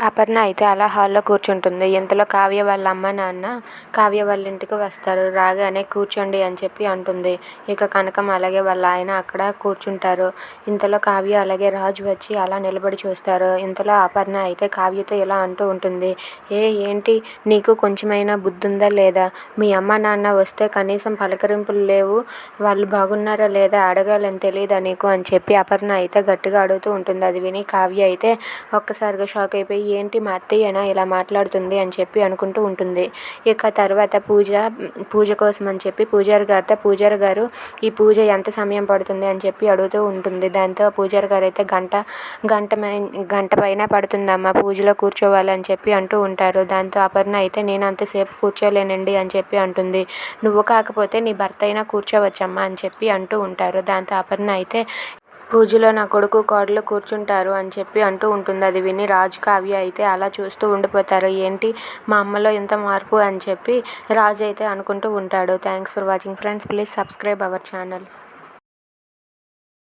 అపర్ణ అయితే అలా హాల్లో కూర్చుంటుంది. ఇంతలో కావ్య వాళ్ళ అమ్మ నాన్న? కావ్య వాళ్ళ ఇంటికి వస్తారు. రాగానే కూర్చోండి అని చెప్పి అంటుంది. ఇక కనకం అలాగే వాళ్ళ ఆయన అక్కడ కూర్చుంటారు. ఇంతలో కావ్య అలాగే రాజు వచ్చి అలా నిలబడి చూస్తారు. ఇంతలో అపర్ణ అయితే కావ్యతో ఇలా అంటూ ఉంటుంది. ఏ ఏంటి? నీకు కొంచెమైనా బుద్ధి ఉందా లేదా? మీ అమ్మ నాన్న వస్తే కనీసం పలకరింపులు లేవు. వాళ్ళు బాగున్నారా లేదా అడగాలని తెలియదా నీకు? అని చెప్పి అపర్ణ అయితే గట్టిగా అడుగుతూ ఉంటుంది. అది విని కావ్య అయితే ఒక్కసారిగా షాక్ అయిపోయి ఏంటి మా అత్తయ్యనా ఇలా మాట్లాడుతుంది అని చెప్పి అనుకుంటూ ఉంటుంది. ఇక తర్వాత పూజ పూజ కోసం అని చెప్పి పూజారి గారితో పూజారి గారు ఈ పూజ ఎంత సమయం పడుతుంది అని చెప్పి అడుగుతూ ఉంటుంది. దాంతో పూజారి గారు అయితే గంట గంట గంట పైన పడుతుందమ్మా పూజలో కూర్చోవాలని చెప్పి అంటూ ఉంటారు. దాంతో అపర్ణ అయితే నేను అంతసేపు కూర్చోలేనండి అని చెప్పి అంటుంది. నువ్వు కాకపోతే నీ భర్త అయినా కూర్చోవచ్చమ్మా అని చెప్పి అంటూ ఉంటారు. దాంతో అపర్ణ అయితే పూజలో నా కొడుకు కోడలు కూర్చుంటారు అని చెప్పి అంటూ ఉంటుంది. అది విని రాజు కావ్య అయితే అలా చూస్తూ ఉండిపోతారు. ఏంటి మా అమ్మలో ఇంత మార్పు అని చెప్పి రాజు అయితే అనుకుంటూ ఉంటాడు. Thanks for watching friends please subscribe our channel